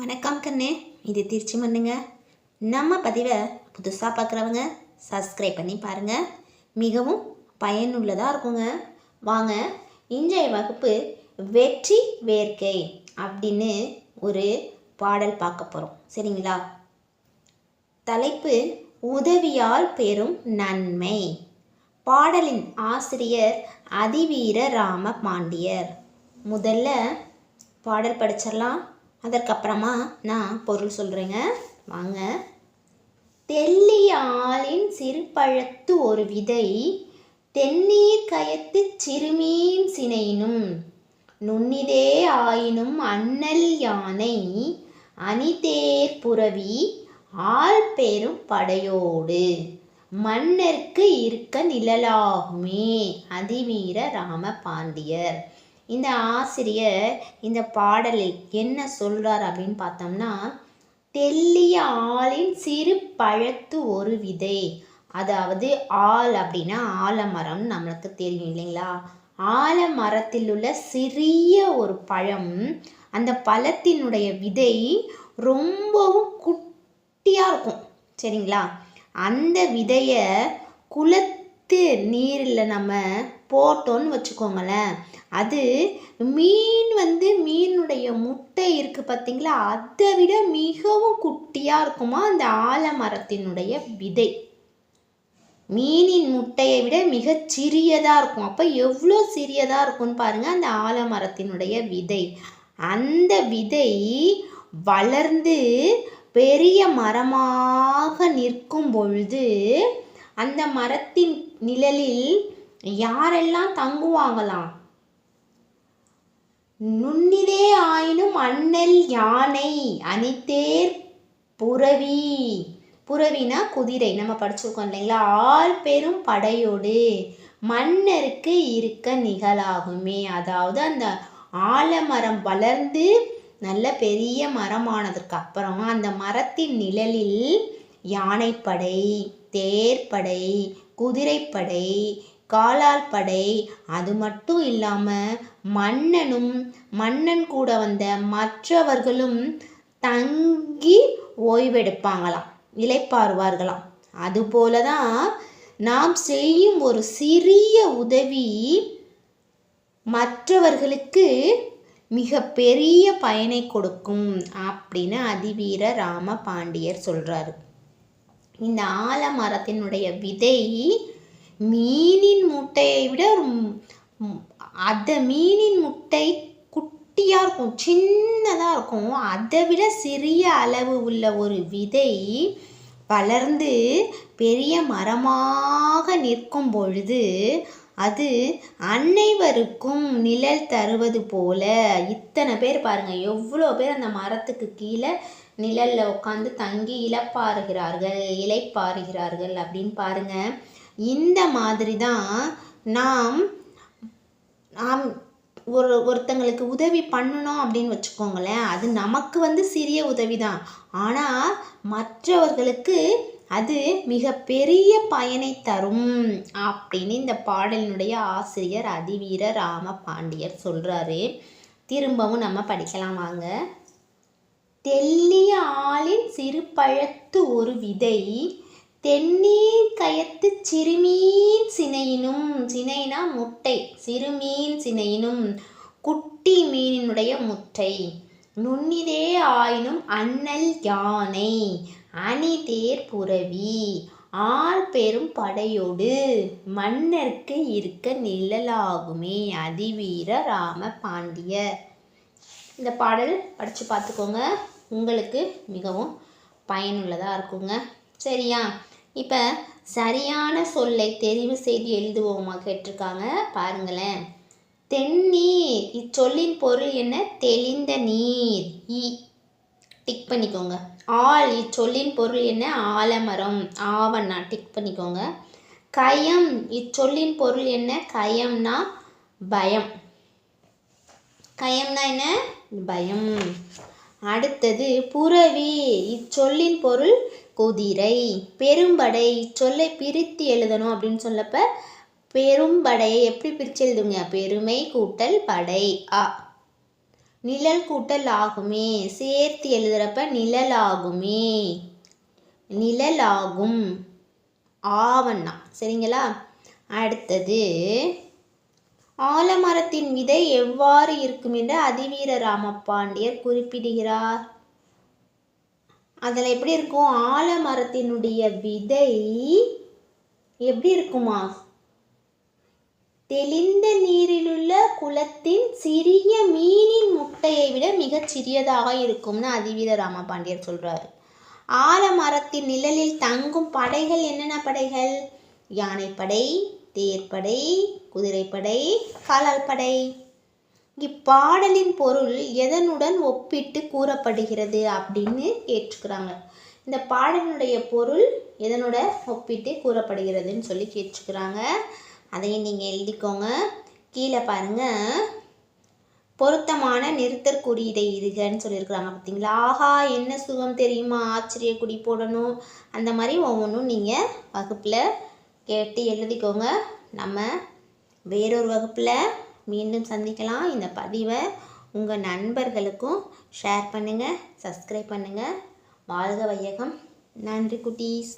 வணக்கம் கண்ணே. இது திருச்சி மண்ணுங்க நம்ம பதிவை புதுசாக பார்க்குறவங்க சப்ஸ்கிரைப் பண்ணி பாருங்கள் மிகவும் பயனுள்ளதாக இருக்குங்க. வாங்க இன்றைய வகுப்பு வெற்றி வேர்க்கை அப்படின்னு ஒரு பாடல் பார்க்க போகிறோம் சரிங்களா? தலைப்பு உதவியால் பெறும் நன்மை. பாடலின் ஆசிரியர் அதிவீர ராம பாண்டியர். முதல்ல பாடல் படிச்சிடலாம். அதற்கப்புறமா நான் பொருள் சொல்கிறேங்க வாங்க. தெல்லிய ஆளின் சிறுபழத்து ஒரு விதை தென்னீர் கயத்து சிறுமீன் சினையினும் நுண்ணிதே ஆயினும் அண்ணல் யானை அணிதேர் புரவி ஆள் பெரும் படையோடு மன்னர்க்கு இருக்க நிழலாகுமே அதிவீர ராம பாண்டியர். இந்த ஆசிரியர் இந்த பாடலில் என்ன சொல்கிறார் அப்படின்னு பார்த்தோம்னா தெல்லிய ஆளின் சிறு பழத்து ஒரு விதை. அதாவது ஆள் அப்படின்னா ஆலமரம் நம்மளுக்கு தெரியும் இல்லைங்களா? ஆலமரத்தில் உள்ள சிறிய ஒரு பழம் அந்த பழத்தினுடைய விதை ரொம்பவும் குட்டியாக இருக்கும் சரிங்களா? அந்த விதையை குளத்து நீரில் நம்ம போட்டோன்னு வச்சுக்கோங்களேன். அது மீன் வந்து மீனுடைய முட்டை இருக்குது பார்த்தீங்களா அதை விட மிகவும் குட்டியாக இருக்குமா? அந்த ஆலமரத்தினுடைய விதை. மீனின் முட்டையை விட மிகச் சிறியதாக இருக்கும். அப்போ எவ்வளோ சிறியதாக இருக்கும்னு பாருங்கள் அந்த ஆலமரத்தினுடைய விதை. அந்த விதை வளர்ந்து பெரிய மரமாக நிற்கும் பொழுது அந்த மரத்தின் நிழலில் யாரெல்லாம் தங்குவாங்களாம்? நுண்ணிதே ஆயினும் அண்ணல் யானை அணித்தேர் புறவி. புறவினா குதிரை. நம்ம படிச்சிருக்கோம் இல்லைங்களா? ஆள் பெரும் படையோடு மன்னருக்கு இருக்க நிகழாகுமே. அதாவது அந்த ஆலமரம் வளர்ந்து நல்ல பெரிய மரமானதற்கு அப்புறம் அந்த மரத்தின் நிழலில் யானைப்படை. தேர்ப்படை குதிரைப்படை காலால் படை அது மட்டும் இல்லாமல் மன்னனும் மன்னன் கூட வந்த மற்றவர்களும் தங்கி ஓய்வெடுப்பாங்களாம் இலைப்பாருவார்களாம் அதுபோல தான் நாம் செய்யும் ஒரு சிறிய உதவி மற்றவர்களுக்கு மிக பெரிய பயனை கொடுக்கும் அப்படின்னு அதிவீர ராம பாண்டியர் சொல்கிறாரு இந்த ஆலமரத்தினுடைய விதை மீனின் முட்டையை விட அந்த மீனின் முட்டை குட்டியாக இருக்கும் சின்னதாக இருக்கும். அதை விட சிறிய அளவு உள்ள ஒரு விதை வளர்ந்து பெரிய மரமாக நிற்கும் பொழுது அது அனைவருக்கும் நிழல் தருவது போல. இத்தனை பேர் பாருங்கள் எவ்வளோ பேர் அந்த மரத்துக்கு கீழே நிழலில் உட்காந்து தங்கி இழப்பாருகிறார்கள் இலைப்பாருகிறார்கள் அப்படின்னு பாருங்கள் இந்த மாதிரி தான் நாம் நாம் ஒரு ஒருத்தங்களுக்கு உதவி பண்ணணும் அப்படின்னு வச்சுக்கோங்களேன். அது நமக்கு வந்து சிறிய உதவி தான் ஆனால் மற்றவர்களுக்கு அது மிக பெரிய பயனை தரும் அப்படின்னு இந்த பாடலினுடைய ஆசிரியர் அதிவீர ராம பாண்டியர் சொல்கிறாரு திரும்பவும் நம்ம படிக்கலாம் வாங்க. டெல்லி ஆளின் சிறுபழத்து ஒரு விதை தென்னீர் கயத்து சிறுமீன் சினையினும் சினைனா முட்டை சிறுமீன் சினையினும் குட்டி மீனினுடைய முட்டை. நுண்ணிதே ஆயினும் அண்ணல் யானை அணிதேர் புரவி ஆள் பெரும் படையோடு மன்னர்க்கு இருக்க நிழலாகுமே அதிவீர ராம பாண்டியர். இந்த பாடல் படித்து பார்த்துக்கோங்க. உங்களுக்கு மிகவும் பயனுள்ளதாக இருக்குங்க. சரியா? இப்போ சரியான சொல்லை தெரிவு செய்து எழுதுவோமா கேட்டிருக்காங்க. பாருங்களேன். தென்னீர். இச்சொல்லின் பொருள் என்ன? தெளிந்த நீர். இ. டிக் பண்ணிக்கோங்க. ஆள். இச்சொல்லின் பொருள் என்ன? ஆலமரம். ஆவண்ணா. டிக் பண்ணிக்கோங்க. கயம். இச்சொல்லின் பொருள் என்ன? கயம்னா பயம். கயம்னா என்ன? பயம். அடுத்தது புறவி. இச்சொல்லின் பொருள் குதிரை. பெரும்படை. இச்சொல்லை பிரித்து எழுதணும் அப்படின்னு சொல்லப்ப பெரும்படையை எப்படி பிரித்து எழுதுங்க பெருமை கூட்டல் படை. ஆ நிழல் கூட்டல் ஆகுமே. சேர்த்து எழுதுறப்ப நிழலாகுமே நிழலாகும் ஆவண்ணா. சரிங்களா? அடுத்தது ஆலமரத்தின் விதை எவ்வாறு இருக்கும் என்று அதிவீர ராமபாண்டியர் குறிப்பிடுகிறார். அதில் எப்படி இருக்கும்? ஆலமரத்தினுடைய விதை எப்படி இருக்குமா? தெளிந்த நீரிலுள்ள குளத்தின் சிறிய மீனின் முட்டையை விட மிகச் சிறியதாக இருக்கும்னு அதிவீர ராமபாண்டியர் சொல்றாரு. ஆலமரத்தின் நிழலில் தங்கும் படைகள் என்னென்ன படைகள்? யானைப்படை தேர்ப்படை குதிரைப்படை காலால் படை இப்பாடலின் பொருள் எதனுடன் ஒப்பிட்டு கூறப்படுகிறது அப்படின்னு கேட்டுக்கிறாங்க இந்த பாடலினுடைய பொருள் எதனோட ஒப்பிட்டு கூறப்படுகிறதுன்னு சொல்லி கேட்டுக்கிறாங்க அதையும் நீங்கள் எழுதிக்கோங்க. கீழே பாருங்க. பொருத்தமான நிறுத்தற் குறியீடை இருகன்னு சொல்லியிருக்கிறாங்க பார்த்தீங்களா? ஆஹா என்ன சுகம் தெரியுமா? ஆச்சரிய குடி போடணும். அந்த மாதிரி ஒவ்வொன்றும் நீங்கள் வகுப்பில் கேட்டு எழுதிக்கோங்க. நம்ம வேறொரு வகுப்பில் மீண்டும் சந்திக்கலாம். இந்த பதிவை உங்கள் நண்பர்களுக்கும் ஷேர் பண்ணுங்கள் சப்ஸ்கிரைப் பண்ணுங்கள் வாழ்க வையகம். நன்றி குட்டீஸ்.